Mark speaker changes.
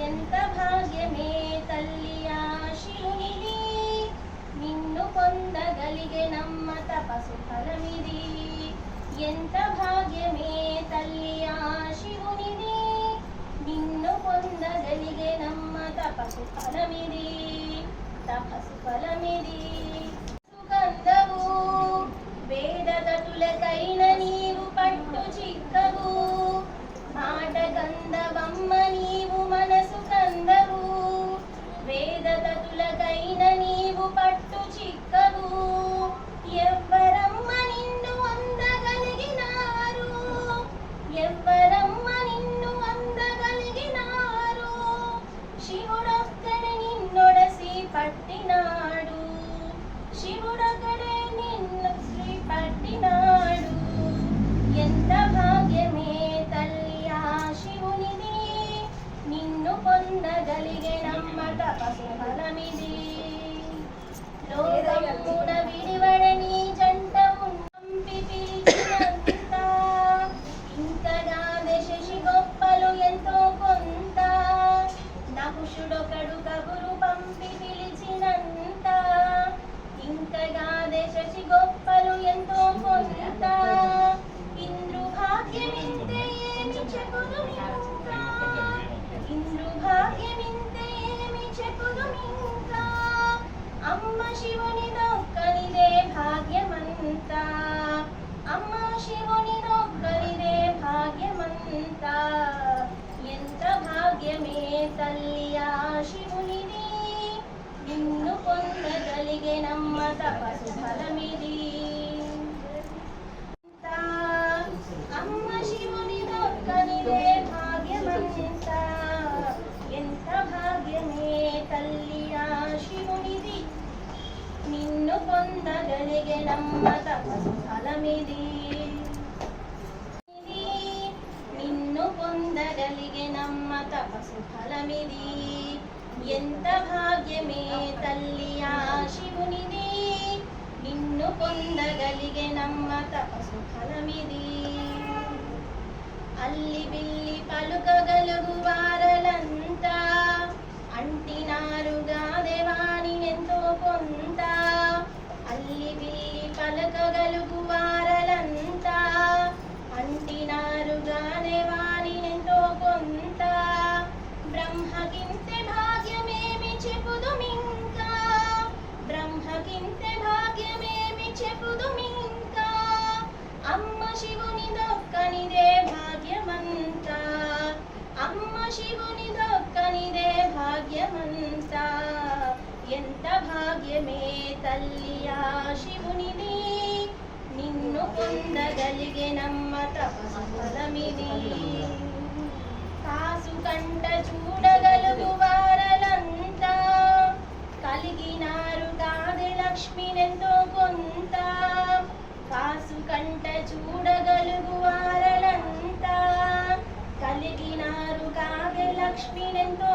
Speaker 1: ఎంత భాగ్యమే తల్లి ఆ శివునిది నిన్ను పొందగలిగే నమ్మ తపసు ఫలమిది. ఎంత భాగ్యమే తల్లి ఆ శివునిది నిన్ను పొందగలిగే నమ్మ తపసు ఫలమిది. తపసు ఫలమిది. పొందగలిగే నమ్మక తపసు ఫలమిది. లోకమున విడివ అమ్మ శివుని దొక్కనిదే ఎంత భాగ్యమే తల్లి ఆ శివునిది నిన్ను పొందగలిగే నమ్మ తపసు ఫలమిది అమ్మ శివుని దొక్కనిదే భాగ్యమంతా ఎంత భాగ్యమే తల్లి ఆ శివునిది నిన్ను పొందగలిగే నమ్మ తపసు ఫలమిది పొందగలిగే నమ్మ తపసు ఫలమిది. ఎంత భాగ్యమే తల్లి ఆ శివునిది. నిన్ను పొందగలిగే నమ్మ తపసు ఫలమిది. అల్లి బిల్లి పలుకగలుగు బ్రహ్మకింతే భాగ్యమేమి చెప్పుదుమింకా బ్రహ్మకింతే భాగ్యమేమి చెప్పుదుమింకా అమ్మ శివుని దొక్కనిదే భాగ్యమంతా. అమ్మ శివుని దొక్కనిదే భాగ్యమంతా. ఎంత భాగ్యమే తల్లి శివునిది? నిన్ను పొందగలిగే నమ్మ కలిగినారు కాదే లక్ష్మినెంతో కొంత. కాసు కంట చూడగలుగు వారలంతా. కలిగినారు కాదే లక్ష్మినెంతో